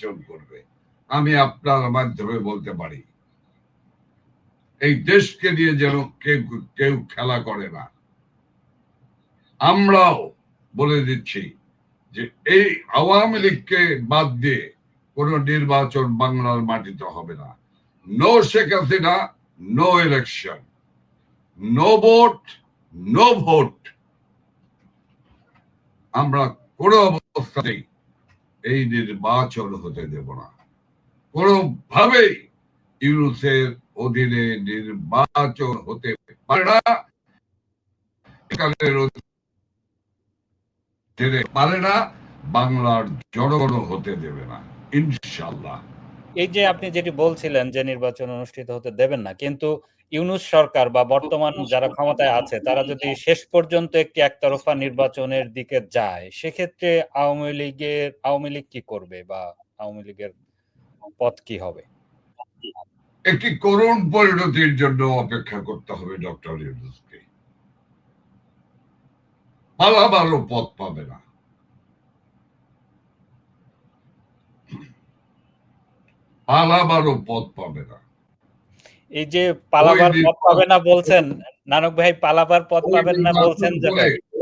নির্বাচন করবে। আমি আপনার মাধ্যমে বলতে পারি। এই দেশকে নিয়ে যেন কেউ কেউ খেলা করে না। আমরাও বলে দিচ্ছি যে এই আওয়ামী লীগকে বাদ দিয়ে কোন নির্বাচন বাংলার মাটিতে হবে না। No Sheikh Hasina no election no vote no vote আমরা কোনো অবস্থাতেই এই নির্বাচন হতে দেব না। কোনোভাবেই ইউনুসের অধীনে নির্বাচন হতে পারে না। পারে না, বাংলার জনগণ হতে দেবে না ইনশাল্লাহ এই যে আপনি যেটি বলছিলেন যে নির্বাচন অনুষ্ঠিত হতে দেবেন না, কিন্তু ইউনুস সরকার বা বর্তমান যারা ক্ষমতায় আছে তারা যদি শেষ পর্যন্ত একটি একতরফা নির্বাচনের দিকে যায় সেক্ষেত্রে আওয়ামী লীগের আওয়ামী লীগ কি করবে বা আওয়ামী লীগের পথ কি হবে? একটি করুণ পরিণতির জন্য অপেক্ষা করতে হবে ডক্টর ইউনুসকে। পালাবারও পথ পাবে না। পালাবারও পথ পাবে না। এই যে পালাবার পথ পাবে না বলছেন নানক ভাই পালাবার পথ পাবেন না বলছেন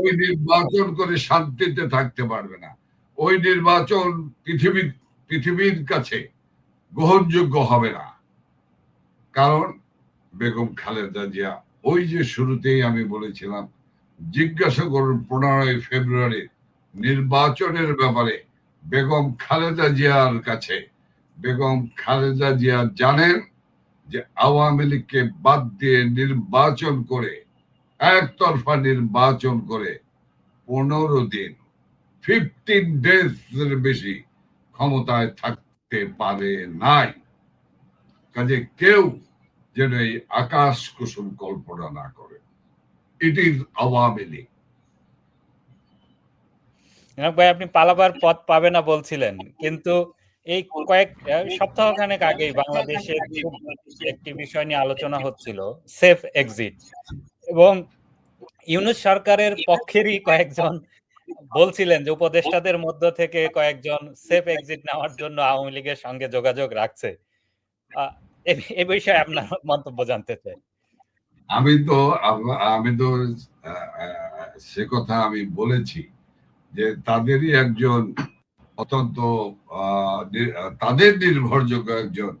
ওই নির্বাচন করে শান্তিতে থাকতে পারবে না। ওই নির্বাচন পৃথিবীর পৃথিবীর কাছে গ্রহণযোগ্য হবে না। কারণ বেগম খালেদা জিয়া ওই যে শুরুতেই আমি বলেছিলাম জিজ্ঞাসা করুন পনেরোই ফেব্রুয়ারি নির্বাচনের ব্যাপারে বেগম খালেদা জিয়ার কাছে। বেগম খালেদা জিয়া জানেন যে আওয়ামী লীগকে বাদ দিয়ে নির্বাচন করে, একতরফা নির্বাচন করে পনেরো দিন ফিফটিন ডেজ বেশি ক্ষমতায় থাকতে পারে নাই। কাজে কেউ যেন এই আকাশ কুসুম কল্পনা না করে। It is Awami League. ভাই, আপনি পালাবার পথ পাবে না বলছিলেন, কিন্তু এই কয়েক সপ্তাহ খানেক আগেই বাংলাদেশে একটি বিষয় নিয়ে আলোচনা হচ্ছিল সেফ এক্সিট। এবং ইউনুস সরকারের পক্ষেরই কয়েকজন বলছিলেন যে উপদেষ্টাদের মধ্য থেকে কয়েকজন সেফ এক্সিট নেওয়ার জন্য আওয়ামী লীগের সঙ্গে যোগাযোগ রাখছে। আহ, এ- বিষয়ে আপনার মন্তব্য জানতে চাই। আমি তো আমি তো সে কথা আমি বলেছি যে তাদেরই একজন অত্যন্ত তাদের নির্ভরযোগ্য একজন।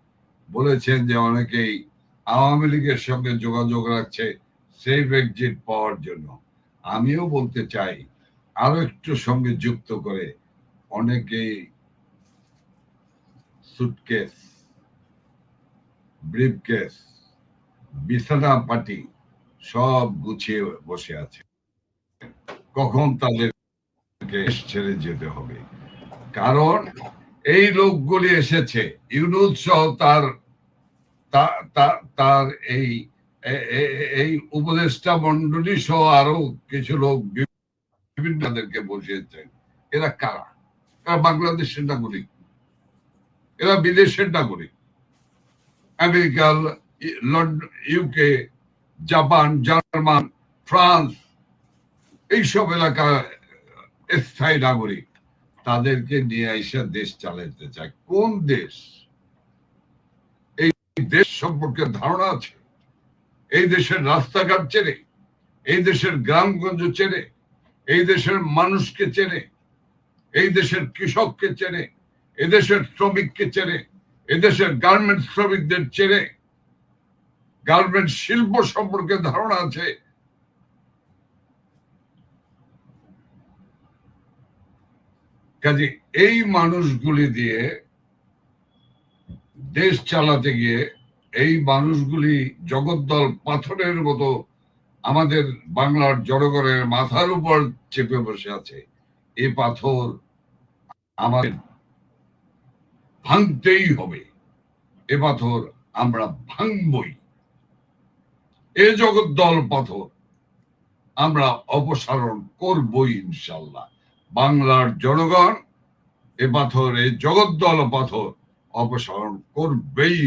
বলেছেন যে অনেকেই আওয়ামী লীগের সঙ্গে যোগাযোগ রাখছে সেফ এক্সিট পাওয়ার জন্য। আমিও বলতে চাই, আরও একটু সঙ্গে যুক্ত করে অনেকেই সুটকেস ব্রিফকেস বিছানা পাটি সব গুছিয়ে বসে আছে। কখন তাদেরকে দেশ ছেড়ে যেতে হবে? কারণ এই লোকগুলি এসেছে। ইউনুস সহ তার তার এই এই উপদেষ্টা মন্ডলী সহ আরও কিছু লোক বিভিন্ন তাদেরকে এরা কারা? এরা বাংলাদেশের নাগরিক। এরা বিদেশের নাগরিক। America London UK Japan, German, France, এইসব এলাকা স্থায়ী নাগরিক। তাদেরকে নিয়ে এসে দেশ চালাতে চায়। কোন দেশ? এই দেশ সম্পর্কে ধারণা আছে? এই দেশের রাস্তাঘাট চেনে? এই দেশের গ্রামগঞ্জ চেনে? এই দেশের মানুষকে চেনে? এই দেশের কৃষককে চেনে? এদেশের শ্রমিককে চেনে? এদেশের গার্মেন্ট শ্রমিকদের চেনে? গার্মেন্ট শিল্প সম্পর্কে ধারণা আছে? কাজে এই মানুষগুলি দিয়ে দেশ চালাতে গিয়ে এই মানুষগুলি জগদ্দল পাথরের মতো আমাদের বাংলার জনগণের মাথার উপর চেপে বসে আছে। এই পাথর আমাদের ভাঙতেই হবে। এ পাথর আমরা ভাঙবই। এ জগদ্দল পাথর আমরা অপসারণ করবই ইনশাল্লাহ। বাংলার জনগণ এ পাথর এই জগদ্দল পাথর অপসারণ করবেই